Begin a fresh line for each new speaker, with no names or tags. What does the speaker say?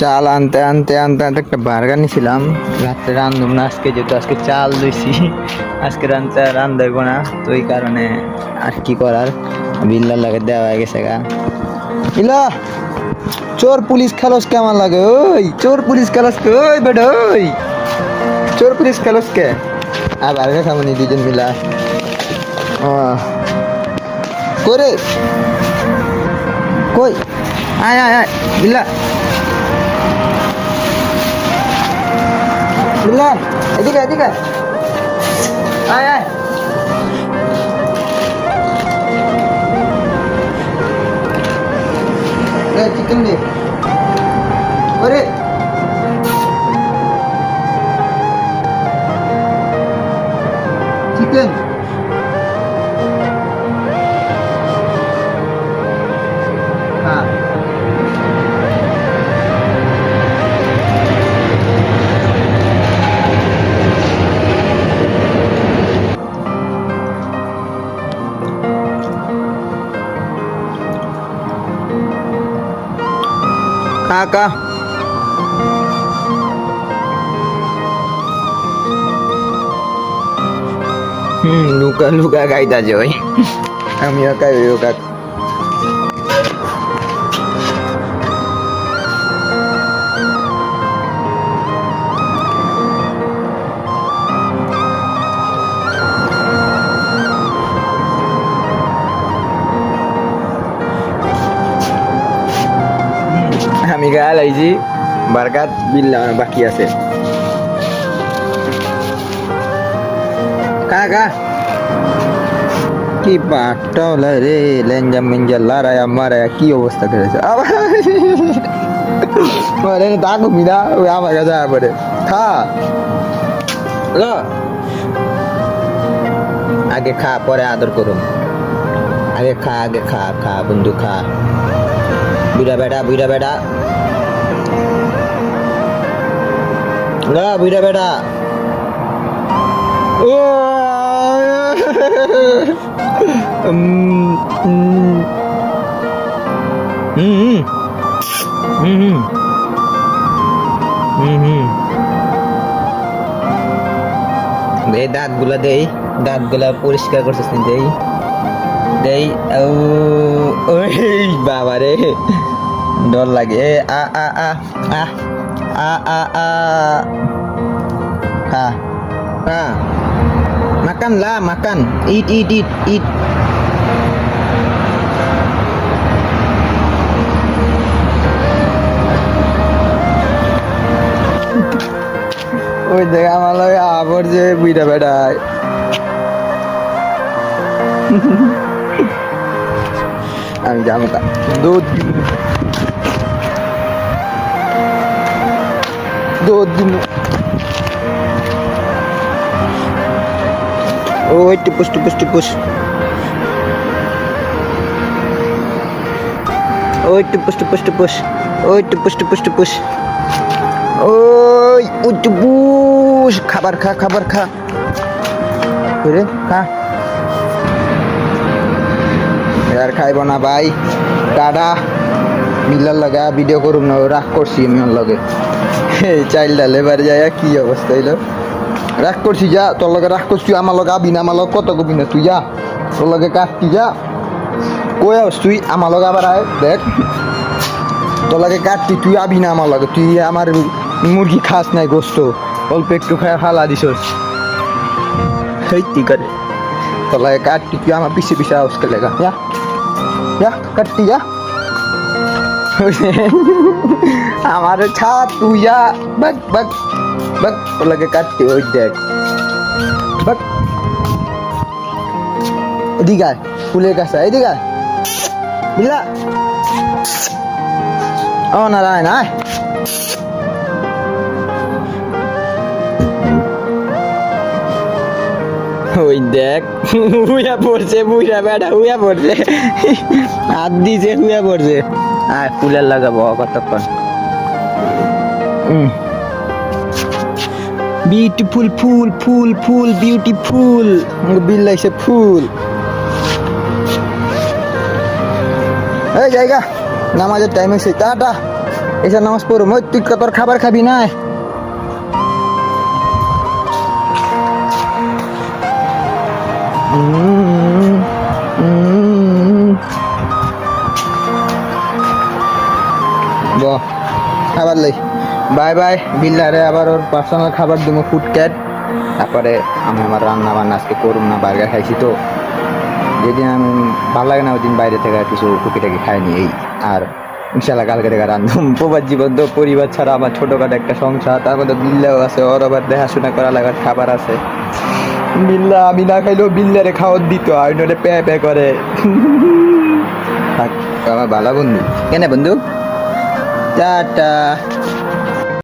চাল আনতে আনতে আনতে আনতে একটা বার্গার নিয়েছিলাম রাত্রে রান্ধব না, আজকে যেহেতু আজকে চাল লইছি, আজকে রান্ধতে রান্ধব না, তো এই কারণে আর কি করার? বিল্লার লাগে দেওয়া হয়ে গেছে গা। ইলা চোর পুলিশ খেলোস কেমন লাগে? ওই, চোর পুলিশ খেলোস কে? ওই বেটা, ওই। চোর পুলিশ খেলোস কে? আর বার্গার খাব দুজন মিলা। করে কই? আয় আয় আয়, বিল্লা। বিল্লা এদিকে এদিকে আয় আয় চিকেন দে ওরে খা খা হুম লুকা লুকা খাইতাছে ওই আমিও খাই গা লাইছি বারকাত বিল বাকি আছে কা কা কি পাটটা হলো রে? লেঞ্জা মেঞ্জা লড়াই, আমার কি অবস্থা করেছে? আবার ওরে দাগ মিনা ওই আমার কাছে পরে। খা। ল। আগে খা, পরে আদর করুন। আগে খা আগে খা খা, বন্ধু, খা। বুড়া বেটা বুড়া বেটা। না বুড়া। বেটা উম। হুম হুম এই দাঁতগুলা পরিষ্কার করছিস দেই দেই। বাবা রে ডর লাগে। আ আ আ আ। আ আ আ হা হা makan lah, makan. Eat eat eat eat. ওই দেখা আমার লগে আবার যে বুইটা বেড়ায়। আমি যাব দুধ। দিব ওই টুপুস টুপুস টুপুস ওই টুপুস টুপুস টুপুস ওই টুপুস টুপুস টুপুস ওই টুপুস খাবার খা খাবার খা। রে? খা। আর খাইব না ভাই। টাটা। মিলার লাগা ভিডিও করুম না। রাগ করছি চাইল্ডা লেবার যায় কি অবস্থা হইল? রাগ করছি যা, তোর লগে রাগ করছি, আমার লগে আবি না, আমার লগে কত কবি না, তুই যা, তোর লগে কাটতি যা। কই আস তুই, আমার লগে আবার আয়, দেখ। তোর লগে কাটতি, তুই আবি না আমার লগে, তুই আমার মুরগি খাস নাই, গোস্ত। অল্প একটু খায়, ফালা দিছস। সেই তুই করে। তোর লগে কাটতি, তুই আমার পিছে পিছে আওস কে লেগা, যা। যা, কাটতি, যা। আমার ছা যা বাক বাক বাক তোর লগে কাটতি ওই দেখ। বাক। এদিকে ফুলের কাছে আয় বুঝলা? ও, নারায়ণ, আয়। ওই দেখ হুইয়া পড়ছে বুইরা বেড়া হুইয়া পড়ছে। হাত দিছে হুইয়া পড়ছে। আয়, ফুলের লাগাবো কতক্ষণ? বিউটিফুল ফুল ফুল ফুল বিউটিফুল বিল লাগছে ফুল। এই জায়গা, নামাজের টাইম হয়েছে টাটা। এসে নামাজ পড়ো। মই তুই তোর খাবার খাবি না? খাবার লই। বাই বাই, বিল্লারে আবার ওর পার্সোনাল খাবার দিব ফুড ক্যাট তারপরে আমি আমার রান্না বান্না আজকে করুম না, বার্গার খাইছি তো। যেদিন আমি ভালো লাগে না ওই দিন বাইরে থেকে কিছু টুকিটাকি খাইনি এই। আর ইনশাল্লাহ কালকে থেকে রান্ধুম প্রবাদ জীবন তো, পরিবার ছাড়া আমার ছোটোখাটো একটা সংসার, তার মধ্যে বিল্লাও আছে, ওর আবার দেখাশোনা করা লাগার খাবার আছে। বিল্লা, আমি না খাইলেও বিল্লারে খাওয়ার দিত, আর নলে প্যা প্যা করে। আমার ভালো বন্ধু। কেন বন্ধু? টাটা